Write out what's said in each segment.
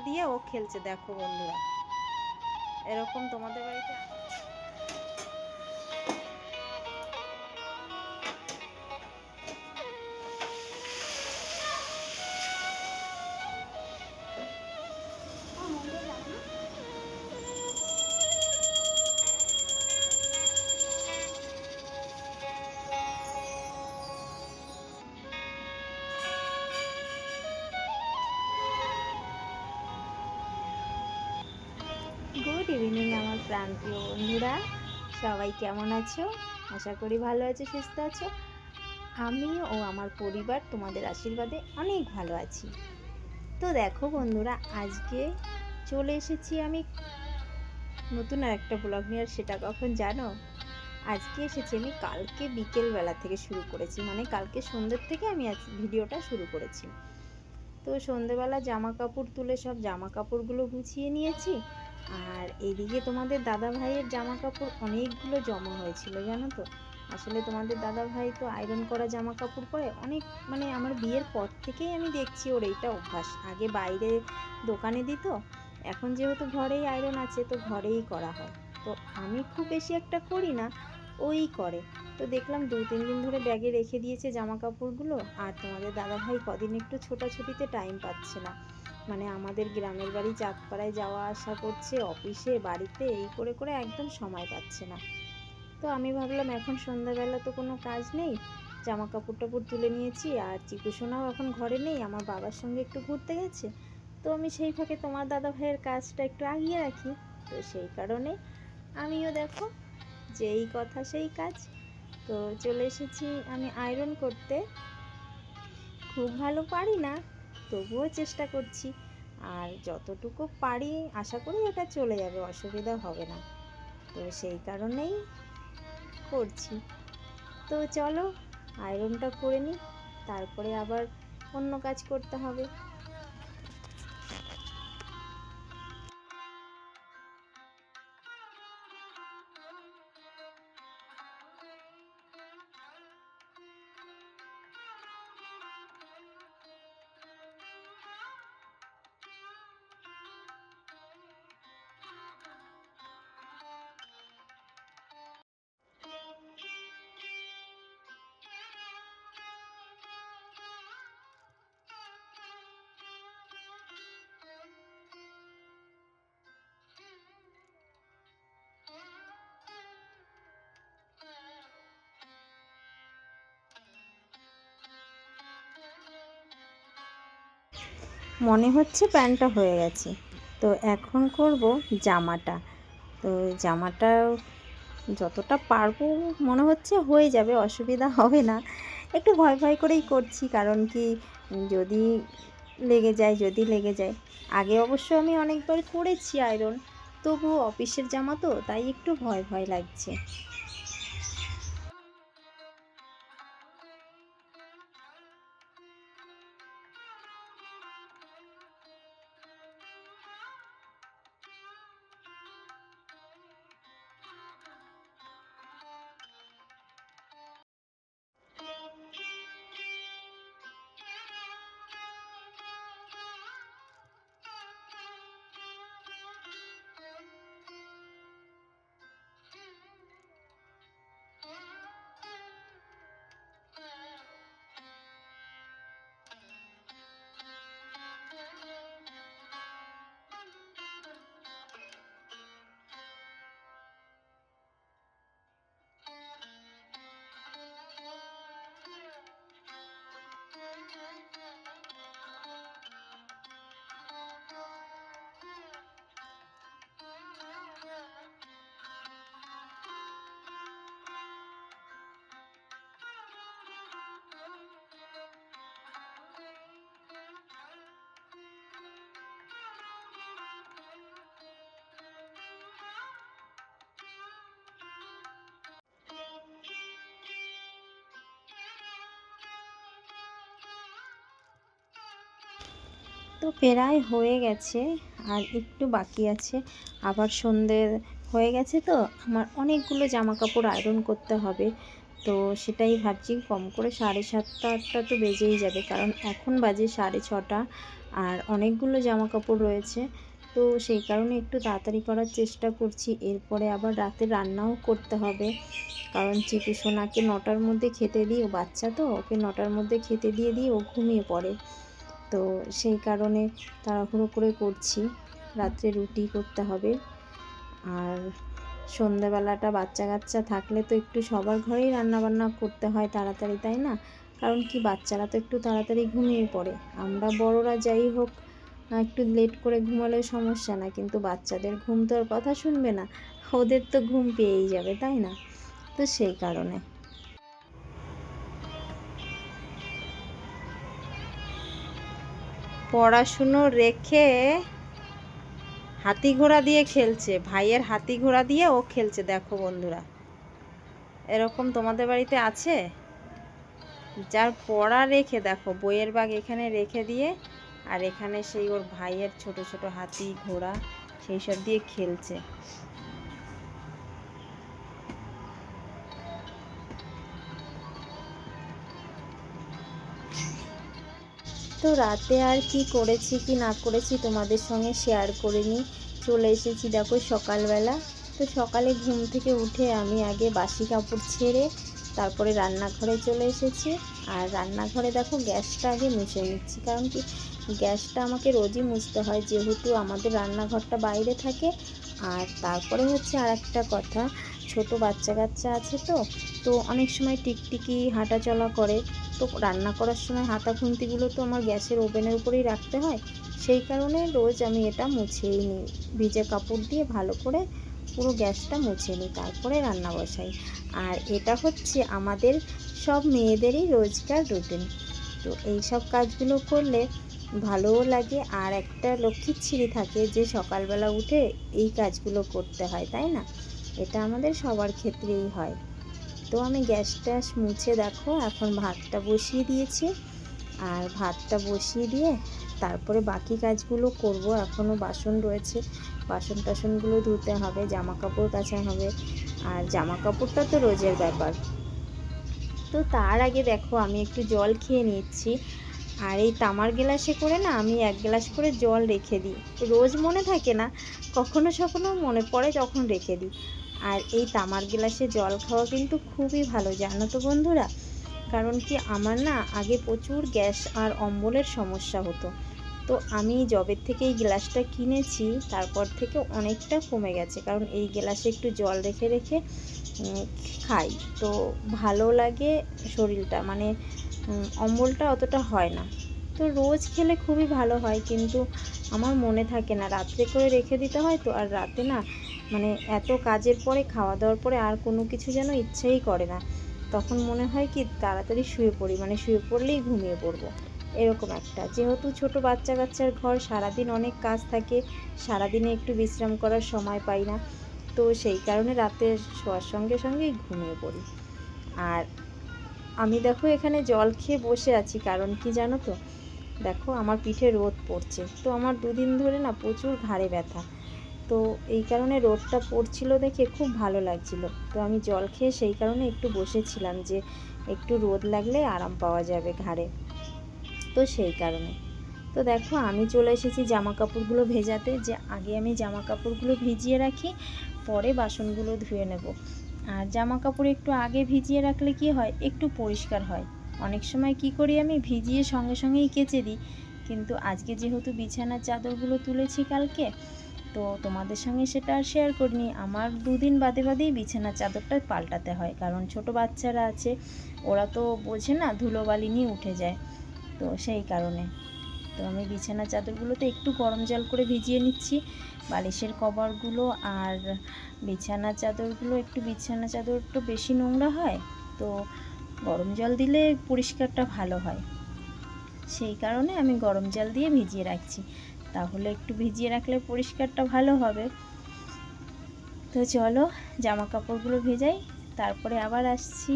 দিয়ে ও খেলছে দেখো বন্ধুরা। এরকম তোমাদের বাড়িতে সবাই কেমন আছো? আশা করি ভালো আছো, সুস্থ আছো। আমি ও আমার পরিবার তোমাদের আশীর্বাদে অনেক ভালো আছি। তো দেখো বন্ধুরা, আজকে চলে এসেছি আমি নতুন আর একটা ব্লগ নিয়ে। আর সেটা কখন জানো? আজকে এসেছি আমি কালকে বিকেলবেলা থেকে শুরু করেছি। মানে কালকে সন্ধ্যের থেকে আমি আজ ভিডিওটা শুরু করেছি। তো সন্ধেবেলা জামা কাপড় তুলে সব জামা কাপড়গুলো গুছিয়ে নিয়েছি। আর এদিকে তোমাদের দাদা ভাইয়ের জামা কাপড় অনেকগুলো জমা হয়েছিল, জানো তো? আসলে তোমাদের দাদা ভাই তো আয়রন করা জামা কাপড় পরে অনেক মানে আমার বিয়ের পর থেকেই আমি দেখছি ওর এইটা অভ্যাস। আগে বাইরে দোকানে দিত, এখন যেহেতু ঘরেই আয়রন আছে, তো ঘরেই করা হয়। তো আমি খুব বেশি একটা করি না, ওই করে। তো দেখলাম দু, তিন দিন ধরে ব্যাগে রেখে দিয়েছে জামা কাপড়গুলো আর তোমাদের দাদা ভাই কদিন একটু ছোটাছুটিতে টাইম পাচ্ছে না। মানে আমাদের গ্রামের বাড়ি চাঁদপাড়ায় যাওয়া আসা করছে, অফিসে, বাড়িতে, এই করে করে একদম সময় পাচ্ছে না। তো আমি ভাবলাম এখন সন্ধ্যাবেলা তো কোনো কাজ নেই জামা কাপড় টাপড় তুলে নিয়েছি আর চিকুসোনাও এখন ঘরে নেই, আমার বাবার সঙ্গে একটু ঘুরতে গেছে। তো আমি সেই ফাঁকে তোমার দাদা ভাইয়ের কাজটা একটু আগিয়ে রাখি। তো সেই কারণে আমিও দেখো যেই কথা সেই কাজ। তো চলে এসেছি আমি আয়রন করতে। খুব ভালো পারি না। তবুও চেষ্টা করছি। আর যতটুকু পারি আশা করি এটা চলে যাবে, অসুবিধা হবে না। তো সেই কারণেই করছি। তো চলো আয়রনটা করে নিই, তারপরে আবার অন্য কাজ করতে হবে। মনে হচ্ছে প্যান্টটা হয়ে গেছে। তো এখন করব জামাটা। তো জামাটা যতটা পারব মনে হচ্ছে হয়ে যাবে, অসুবিধা হবে না। একটু ভয় ভয় করেই করছি, কারণ কি যদি লেগে যায়, যদি লেগে যায়। আগে অবশ্য আমি অনেকবার করেছি আয়রন তবু অফিসের জামা তো, তাই একটু ভয় ভয় লাগছে। Mm-hmm. তো প্রায় হয়ে গেছে, আর একটু বাকি আছে। আবার সন্ধে হয়ে গেছে তো, আমার অনেকগুলো জামা কাপড় আয়রন করতে হবে। তো সেটাই ভাবছি কম করে সাড়ে সাতটা, আটটা তো বেজেই যাবে, কারণ এখন বাজে সাড়ে ছটা, আর অনেকগুলো জামা কাপড় রয়েছে। তো সেই কারণে একটু তাড়াতাড়ি করার চেষ্টা করছি, এরপরে আবার রাতে রান্নাও করতে হবে। কারণ চিকু সোনাকে নটার মধ্যে খেতে দিই, ও বাচ্চা তো, ওকে নটার মধ্যে খেতে দিয়ে দিই, ও ঘুমিয়ে পড়ে। তো সেই কারণে তাড়াহুড়ো করে করছি। রাত্রে রুটি করতে হবে। আর সন্ধ্যাবেলাটা বাচ্চা কাচ্চা থাকলে তো একটু সবার ঘরেই রান্না বান্না করতে হয় তাড়াতাড়ি, তাই না? কারণ কি, বাচ্চারা তো একটু তাড়াতাড়ি ঘুমিয়ে পড়ে। আমরা বড়রা যাই হোক একটু লেট করে ঘুমালে সমস্যা না, কিন্তু বাচ্চাদের ঘুম তো আর কথা শুনবে না। ওদের তো ঘুম পেয়েই যাবে, তাই না? তো সেই কারণে। পড়াশুনো রেখে হাতি ঘোড়া দিয়ে খেলছে। ভাইয়ের হাতি ঘোড়া দিয়ে ও খেলছে, দেখো বন্ধুরা। এরকম তোমাদের বাড়িতে আছে? যার পড়া রেখে, দেখো, বইয়ের বাগ এখানে রেখে দিয়ে, আর এখানে সেই ওর ভাইয়ের ছোট ছোট হাতি ঘোড়া, সেই সব দিয়ে খেলছে। তো রাতে আর কি করেছি কি না করেছি তোমাদের সঙ্গে শেয়ার করে নিই। চলে এসেছি দেখো সকালবেলা। তো সকালে ঘুম থেকে উঠে আমি আগে বাসি কাপড় ছেড়ে তারপরে রান্নাঘরে চলে এসেছি। আর রান্নাঘরে দেখো গ্যাসটা আগে মুছে নিচ্ছি। কারণ কি গ্যাসটা আমাকে রোজই মুছতে হয় যেহেতু আমাদের রান্নাঘরটা বাইরে থাকে। আর তারপরে হচ্ছে আর একটা কথা, ছোট বাচ্চা কাচ্চা আছে তো তো অনেক সময় টিকটিকি হাঁটা চলা করে। তো রান্না করার সময় হাতা খুন্তিগুলো তো আমার গ্যাসের ওভেনের উপরেই রাখতে হয়। সেই কারণে রোজ আমি এটা মুছেই নিই। ভিজে কাপড় দিয়ে ভালো করে পুরো গ্যাসটা মুছে নিই, তারপরে রান্না বসাই। আর এটা হচ্ছে আমাদের সব মেয়েদেরই রোজকার রুটিন। তো এই সব কাজগুলো করলে ভালোও লাগে আর একটা লক্ষ্মীর ছিঁড়ি থাকে যে সকালবেলা উঠে এই কাজগুলো করতে হয়, তাই না? এটা আমাদের সবার ক্ষেত্রেই হয়। তো আমি গ্যাস ট্যাস মুছে দেখো, এখন ভাতটা বসিয়ে দিয়েছি। আর ভাতটা বসিয়ে দিয়ে তারপরে বাকি কাজগুলো করব। এখনও বাসন রয়েছে, বাসন টাসনগুলো ধুতে হবে জামা কাপড় কাচা হবে। আর জামা কাপড়টা তো রোজের ব্যাপার। তো তার আগে দেখো, আমি একটু জল খেয়ে নিচ্ছি। আর এই তামার গ্লাসে করে না, আমি এক গ্লাস করে জল রেখে দিই। রোজ মনে থাকে না, কখনো সখনো মনে পড়ে যখন রেখে দিই। আর এই তামার গ্লাসে জল খাওয়া কিন্তু খুবই ভালো, জানো তো বন্ধুরা? কারণ কি আমার না আগে প্রচুর গ্যাস আর অম্বলের সমস্যা হতো। তো আমি জবের থেকে এই গ্লাসটা কিনেছি, তারপর থেকে অনেকটা কমে গেছে। কারণ এই গ্লাসে একটু জল রেখে রেখে খাই। তো ভালো লাগে শরীরটা মানে অম্বলটা অতটা হয় না। তো রোজ খেলে খুবই ভালো হয়, কিন্তু আমার মনে থাকে না, রাত্রে করে রেখে দিতে হয় তো, আর রাতে না মানে এত কাজের পরে খাওয়া দাওয়ার পরে আর কোনো কিছু যেন ইচ্ছেই করে না। তখন মনে হয় কি, তাড়াতাড়ি শুয়ে পড়ি মানে শুয়ে পড়লেই ঘুমিয়ে পড়ব। এরকম একটা। যেহেতু ছোট বাচ্চা কাচ্চার ঘর, সারাদিন অনেক কাজ থাকে, সারাদিনে একটু বিশ্রাম করার সময় পাই না। তো সেই কারণে রাতে শোয়ার সঙ্গে সঙ্গেই ঘুমিয়ে পড়ি। আর আমি দেখো এখানে জল খেয়ে বসে আছি, কারণ কি জানো তো? দেখো আমার পিঠে রোদ পড়ছে। তো আমার দুদিন ধরে না প্রচুর ঘাড়ে ব্যথা। তো এই কারণে রোদটা পড়ছিল দেখে খুব ভালো লাগছিল। তো আমি জল খেয়ে সেই কারণে একটু বসেছিলাম যে একটু রোদ লাগলে আরাম পাওয়া যাবে ঘাড়ে। তো সেই কারণে। তো দেখো, আমি চলে এসেছি জামা কাপড়গুলো ভেজাতে। যে আগে আমি জামা কাপড়গুলো ভিজিয়ে রাখি, পরে বাসনগুলো ধুয়ে নেব। আর জামা কাপড় একটু আগে ভিজিয়ে রাখলে কি হয়? একটু পরিষ্কার হয়। অনেক সময় কি করি আমি? ভিজিয়ে সঙ্গে সঙ্গেই কেচে দিই। কিন্তু আজকে যেহেতু বিছানার চাদরগুলো তুলেছি কালকে তো তোমাদের সঙ্গে সেটা আর শেয়ার করিনি। আমার দুদিন বাদে বাদেই বিছানার চাদরটা পাল্টাতে হয়, কারণ ছোট বাচ্চারা আছে, ওরা তো বোঝে না ধুলোবালি নিয়ে উঠে যায়, তো সেই কারণে। তো আমি বিছানা চাদরগুলোতে একটু গরম জল করে ভিজিয়ে নিচ্ছি, বালিশের কভারগুলো আর বিছানা চাদরগুলো, একটু বিছানা চাদর একটু বেশি নোংরা হয়, তো গরম জল দিলে পরিষ্কারটা ভালো হয়। সেই কারণে আমি গরম জল দিয়ে ভিজিয়ে রাখছি। তাহলে একটু ভিজিয়ে রাখলে পরিষ্কারটা ভালো হবে। তো চলো, জামা কাপড়গুলো ভেজাই, তারপরে আবার আসছি।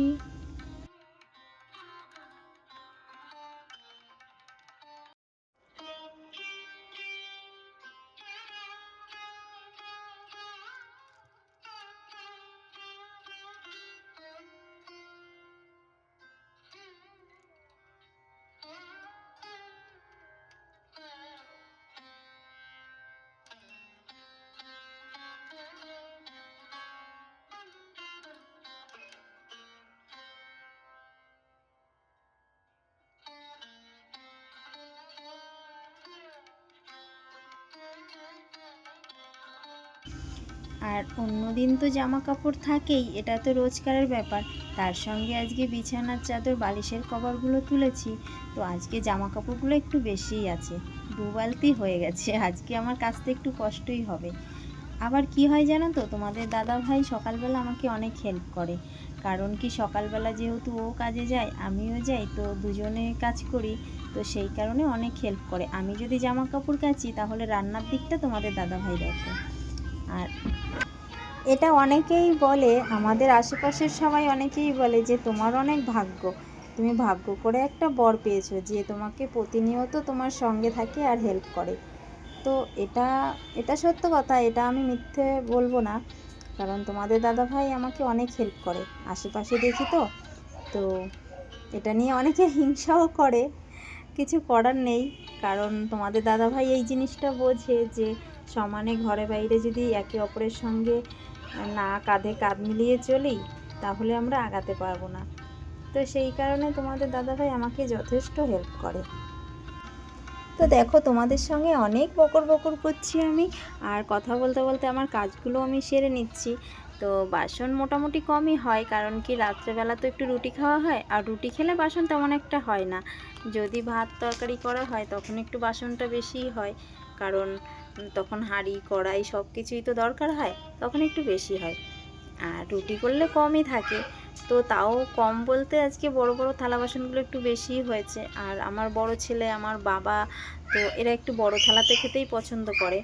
আর অন্য দিন তো জামা কাপড় থাকেই, এটা তো রোজকারের ব্যাপার। তার সঙ্গে আজকে বিছানার চাদর, বালিশের কভারগুলো তুলেছি। তো আজকে জামা কাপড়গুলো একটু বেশিই আছে। দু বালতি হয়ে গেছে, আজকে আমার কাচতে একটু কষ্টই হবে। আবার কি হয় জানো তো, তোমাদের দাদা ভাই সকালবেলা আমাকে অনেক হেল্প করে। কারণ কি, সকালবেলা যেহেতু ও কাজে যায়, আমিও যাই, তো দুজনে কাজ করি, তো সেই কারণে অনেক হেল্প করে। আমি যদি জামা কাপড় কাচি, তাহলে রান্নার দিকটা তোমাদের দাদা ভাই দেখে। আর এটা অনেকেই বলে, আমাদের আশেপাশের সবাই অনেকেই বলে যে, তোমার অনেক ভাগ্য। তুমি ভাগ্য করে একটা বর পেয়েছ যে তোমাকে প্রতিনিয়ত তোমার সঙ্গে থাকে আর হেল্প করে। তো এটা এটা সত্য কথা, এটা আমি মিথ্যে বলব না। কারণ তোমাদের দাদা ভাই আমাকে অনেক হেল্প করে, আশেপাশে দেখি তো। তো এটা নিয়ে অনেকে হিংসাও করে, কিছু করার নেই। কারণ তোমাদের দাদা ভাই এই জিনিসটা বোঝে যে, সমানে ঘরে বাইরে যদি একে অপরের সঙ্গে না কাঁধে কাঁধ মিলিয়ে চলি, তাহলে আমরা আগাতে পারব না। তো সেই কারণে তোমাদের দাদাভাই আমাকে যথেষ্ট হেল্প করে। তো দেখো, তোমাদের সঙ্গে অনেক বকর বকর করছি আমি, আর কথা বলতে বলতে আমার কাজগুলো আমি সেরে নিচ্ছি। তো বাসন মোটামুটি কমই হয়, কারণ কি রাত্রেবেলা তো একটু রুটি খাওয়া হয়, আর রুটি খেলে বাসন তেমন একটা হয় না। যদি ভাত তরকারি করা হয়, তখন একটু বাসনটা বেশিই হয়, কারণ তখন হাঁড়ি, কড়াই সব কিছুই তো দরকার হয়, তখন একটু বেশি হয়। আর রুটি করলে কমই থাকে। তো তাও কম বলতে আজকে বড় বড় থালা বাসনগুলো একটু বেশিই হয়েছে। আর আমার বড় ছেলে, আমার বাবা, তো এরা একটু বড় থালাতে খেতেই পছন্দ করে।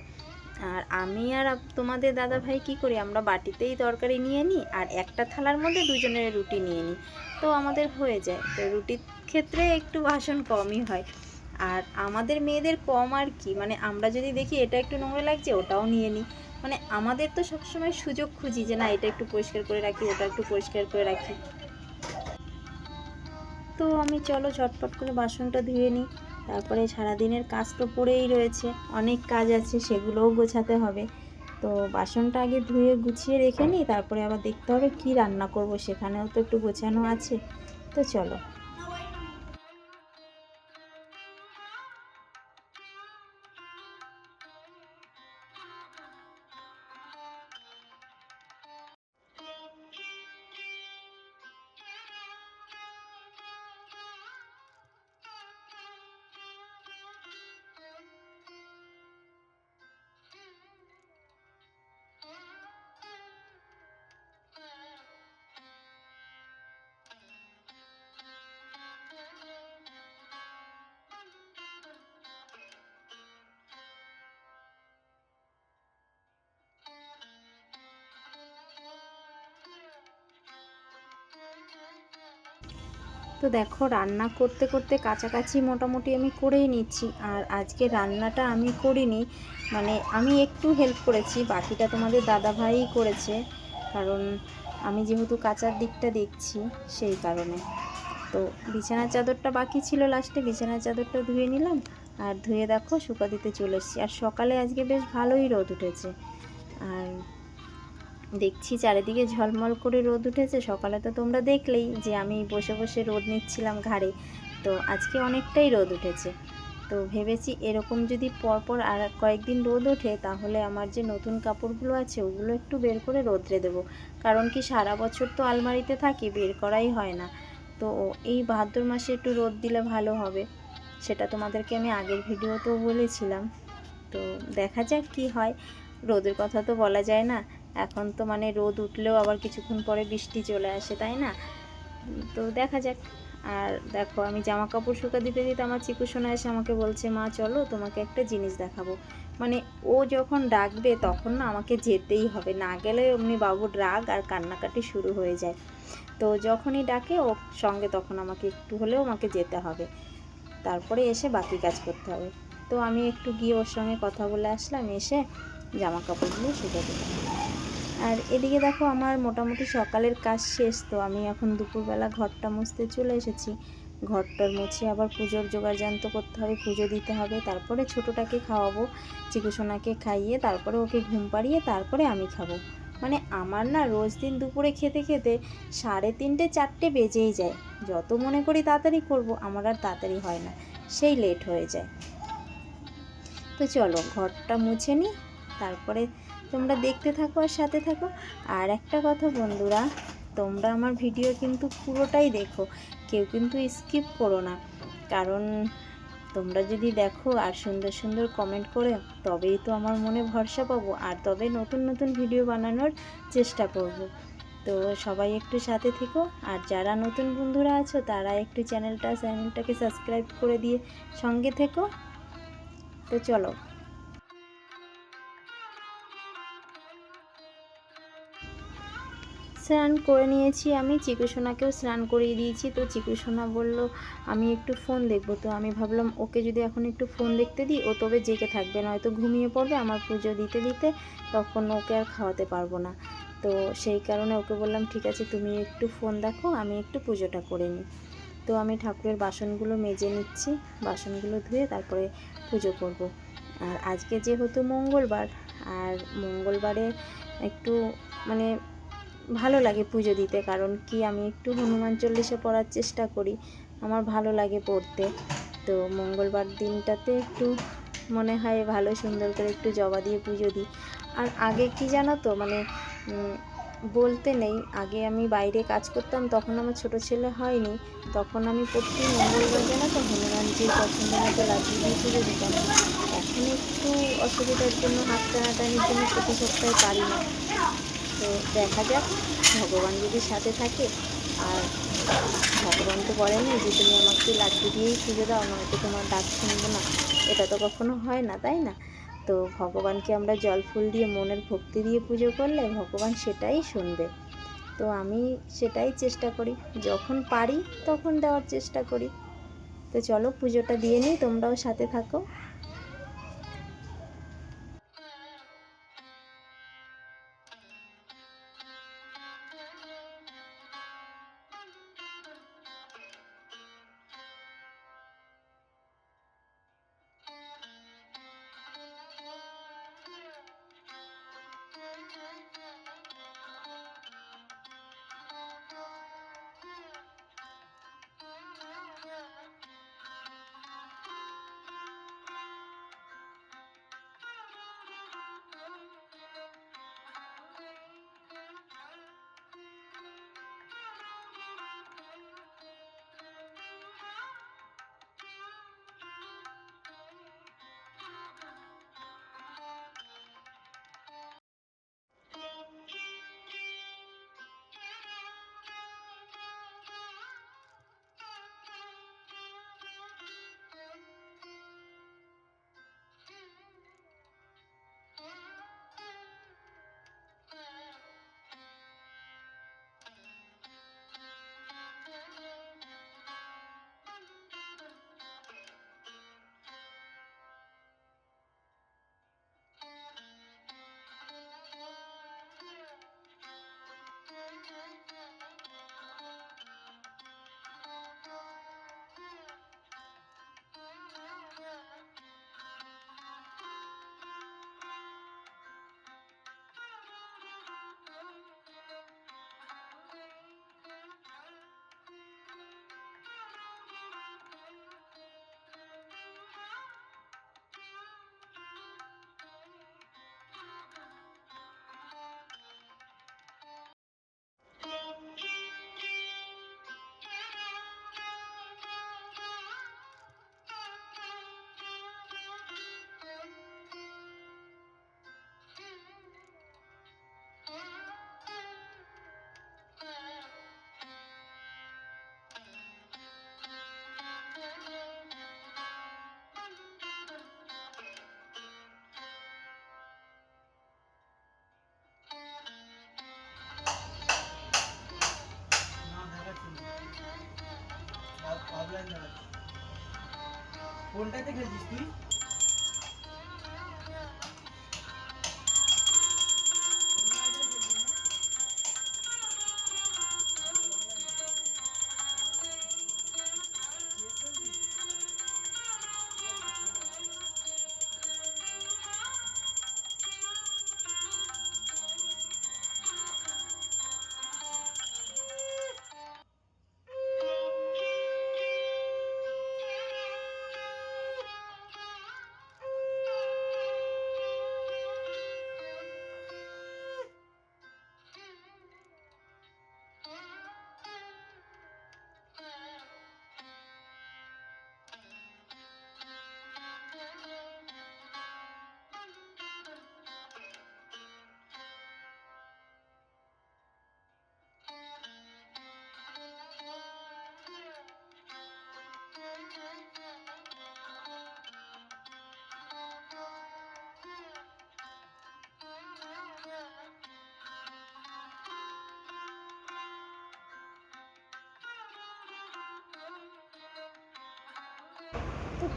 আর আমি আর তোমাদের দাদা ভাই কী করি? আমরা বাটিতেই তরকারি নিয়ে নিই আর একটা থালার মধ্যে দুজনের রুটি নিয়ে নিই। তো আমাদের হয়ে যায়। তো রুটির ক্ষেত্রে একটু বাসন কমই হয়। আর আমাদের মেয়েদের কম আর কি। মানে আমরা যদি দেখি, এটা একটু নোংরা লাগছে, ওটাও নিয়ে নিই। মানে আমাদের তো সবসময় সুযোগ খুঁজি যে, না, এটা একটু পরিষ্কার করে রাখি, ওটা একটু পরিষ্কার করে রাখি। তো আমি চলো ঝটপট করে বাসনটা ধুয়ে নিই। তারপরে সারাদিনের কাজ তো পড়েই রয়েছে। অনেক কাজ আছে, সেগুলোও গোছাতে হবে। তো বাসনটা আগে ধুয়ে গুছিয়ে রেখে নিই, তারপরে আবার দেখতে হবে কি রান্না করব, সেখানেও তো একটু গোছানো আছে। তো চলো। তো দেখো, রান্না করতে করতে কাছাকাছি মোটামুটি আমি করেই নিচ্ছি। আর আজকে রান্নাটা আমি করিনি মানে আমি একটু হেল্প করেছি, বাকিটা তোমাদের দাদা ভাইই করেছে। কারণ আমি যেহেতু কাঁচার দিকটা দেখছি, সেই কারণে। তো বিছানার চাদরটা বাকি ছিল লাস্টে বিছানার চাদরটা ধুয়ে নিলাম। আর ধুয়ে দেখো শুকা দিতে চলে এসেছি। আর সকালে আজকে বেশ ভালোই রোদ উঠেছে। আর দেখছি চারিদিকে ঝলমল করে রোদ উঠেছে, সকালে তো তোমরা দেখলেই যে আমি বসে বসে রোদ নিচ্ছিলাম ঘাড়ে। তো আজকে অনেকটাই রোদ উঠেছে। তো ভেবেছি এরকম যদি পরপর আর কয়েকদিন রোদ ওঠে, তাহলে আমার যে নতুন কাপড়গুলো আছে, ওগুলো একটু বের করে রোদ্রে দেবো। কারণ কি সারা বছর তো আলমারিতে থাকি, বের করাই হয় না। তো এই ভাদ্র মাসে একটু রোদ দিলে ভালো হবে। সেটা তোমাদেরকে আমি আগের ভিডিওতেও বলেছিলাম। তো দেখা যাক কি হয়। রোদের কথা তো বলা যায় না। এখন তো মানে রোদ উঠলেও আবার কিছুক্ষণ পরে বৃষ্টি চলে আসে, তাই না? তো দেখা যাক। আর দেখো, আমি জামা কাপড় শুকা দিতে দিতে আমার চিকু শোনা এসে আমাকে বলছে, মা, চলো তোমাকে একটা জিনিস দেখাবো। মানে ও যখন ডাকবে তখন না আমাকে যেতেই হবে। না গেলে অমনি বাবুর রাগ আর কান্নাকাটি শুরু হয়ে যায়। তো যখনই ডাকে ও সঙ্গে তখন আমাকে একটু হলেও আমাকে যেতে হবে। তারপরে এসে বাকি কাজ করতে হবে। তো আমি একটু গিয়ে ওর সঙ্গে কথা বলে আসলাম, এসে জামা কাপড়গুলো শুকে দিলাম। আর এদিকে দেখো আমার মোটামুটি সকালের কাজ শেষ, তো আমি এখন দুপুরবেলা ঘরটা মুছতে চলে এসেছি। ঘরটার মুছে আবার পুজোর জোগাড় জান্ত করতে হবে, পুজো দিতে হবে, তারপরে ছোটোটাকে খাওয়াবো, চিকুসোনাকে খাইয়ে তারপরে ওকে ঘুম পাড়িয়ে তারপরে আমি খাব। মানে আমার না রোজ দিন দুপুরে খেতে খেতে সাড়ে তিনটে চারটে বেজেই যায়। যত মনে করি তাড়াতাড়ি করব, আমার আর তাড়াতাড়ি হয় না, সেই লেট হয়ে যায়। তো চলো ঘরটা মুছে নিই তারপরে তোমরা দেখতে থাকো আর সাথে থাকো। আর একটা কথা বন্ধুরা, তোমরা আমার ভিডিও কিন্তু পুরোটাই দেখো, কেউ কিন্তু স্কিপ করো না। কারণ তোমরা যদি দেখো আর সুন্দর সুন্দর কমেন্ট করে, তবেই তো আমার মনে ভরসা পাবো আর তবে নতুন নতুন ভিডিও বানানোর চেষ্টা করব। তো সবাই একটু সাথে থেকো আর যারা নতুন বন্ধুরা আছো, তারা একটু চ্যানেলটা, চ্যানেলটাকে সাবস্ক্রাইব করে দিয়ে সঙ্গে থেকো। তো চলো। স্নান করে নিয়েছি আমি। চিকুসোনাকেও স্নান করিয়ে দিয়েছি। তো চিকুসোনা বলল, আমি একটু ফোন দেখব। তো আমি ভাবলাম, ওকে যদি এখন একটু ফোন দেখতে দিই, ও তবে জেগে থাকবে, নয়তো ঘুমিয়ে পড়বে আমার পুজো দিতে দিতে তখন ওকে আর খাওয়াতে পারব না। তো সেই কারণে ওকে বললাম, ঠিক আছে, তুমি একটু ফোন দেখো, আমি একটু পুজোটা করে নিই। তো আমি ঠাকুরের বাসনগুলো মেজে নিচ্ছি, বাসনগুলো ধুয়ে তারপরে পুজো করব। আর আজকে যেহেতু মঙ্গলবার, আর মঙ্গলবারে একটু মানে ভালো লাগে পুজো দিতে, কারণ কি আমি একটু হনুমান চল্লিশে পড়ার চেষ্টা করি, আমার ভালো লাগে পড়তে। তো মঙ্গলবার দিনটাতে একটু মনে হয় ভালো সুন্দর করে একটু জবা দিয়ে পুজো দিই। আর আগে কি জানো তো মানে বলতে নেই, আগে আমি বাইরে কাজ করতাম, তখন আমার ছোট ছেলে হয়নি, তখন আমি প্রতি মঙ্গলবার জানো তো, হনুমানজির পছন্দ মতো লাগিয়ে দিয়ে পুজো দিতাম। এখন একটু অসুবিধার জন্য হাত টানাটানির জন্য প্রতি সপ্তাহে পারি না। তো দেখা যাক, ভগবান যদি সাথে থাকে, আর ভগবান তো বলেনি যে তুমি আমাকে লাড্ডু দিয়েই পুজো দাও নয়তো তোমার ডাক শুনব না। এটা তো কখনো হয় না, তাই না? তো ভগবানকে আমরা জল ফুল দিয়ে মনের ভক্তি দিয়ে পুজো করলে ভগবান সেটাই শুনবে। তো আমি সেটাই চেষ্টা করি। যখন পারি তখন দেওয়ার চেষ্টা করি। তো চলো পুজোটা দিয়ে নিই, তোমরাও সাথে থাকো। Thank you. কোনটাতে খেলছিস তুই?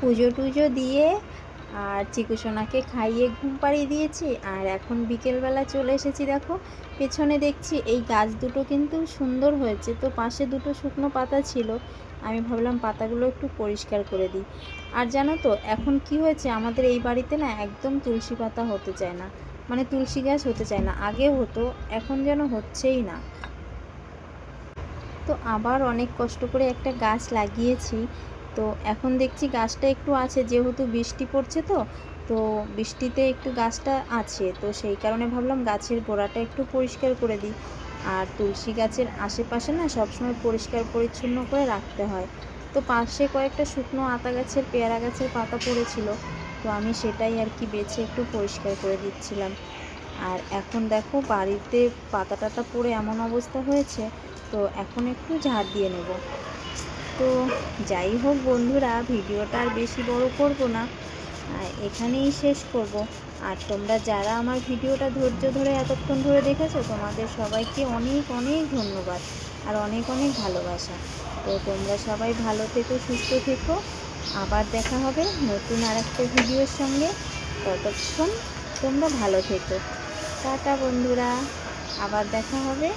পুজো টুজো দিয়ে আর চিকুসোনাকে খাইয়ে ঘুম পাড়িয়ে দিয়েছি। আর এখন বিকেলবেলা চলে এসেছি দেখো, পেছনে দেখছি এই গাছ দুটো কিন্তু সুন্দর হয়েছে। তো পাশে দুটো শুকনো পাতা ছিল, আমি ভাবলাম পাতাগুলো একটু পরিষ্কার করে দিই। আর জানো তো, এখন কি হয়েছে, আমাদের এই বাড়িতে না একদম তুলসী পাতা হতে চায় না। মানে তুলসী গাছ হতে চায় না, আগে হতো, এখন যেন হচ্ছেই না। তো আবার অনেক কষ্ট করে একটা গাছ লাগিয়েছি তো এখন দেখছি গাছটা একটু আছে, যেহেতু বৃষ্টি পড়ছে তো তো বৃষ্টিতে একটু গাছটা আছে। তো সেই কারণে ভাবলাম গাছের গোড়াটা একটু পরিষ্কার করে দিই। আর তুলসী গাছের আশেপাশে না সবসময় পরিষ্কার পরিচ্ছন্ন করে রাখতে হয়। তো পাশে কয়েকটা শুকনো আতা গাছের, পেয়ারা গাছের পাতা পড়েছিল। তো আমি সেটাই আর কি বেছে একটু পরিষ্কার করে দিচ্ছিলাম। আর এখন দেখো বাড়িতে পাতা টাতা পড়ে এমন অবস্থা হয়েছে, তো এখন একটু ঝাড় দিয়ে নেব। তো যাই হোক বন্ধুরা, ভিডিওটা আর বেশি বড় করব না। এখানেই শেষ করব। আর তোমরা যারা আমার ভিডিওটা ধৈর্য ধরে এতক্ষণ ধরে দেখেছ, তোমাদের সবাইকে অনেক অনেক ধন্যবাদ আর অনেক অনেক ভালোবাসা। তো তোমরা সবাই ভালো থেকো, সুস্থ থেকো। আবার দেখা হবে নতুন আর একটা ভিডিওর সঙ্গে। ততক্ষণ তোমরা ভালো থেকো। টাটা বন্ধুরা। আবার দেখা হবে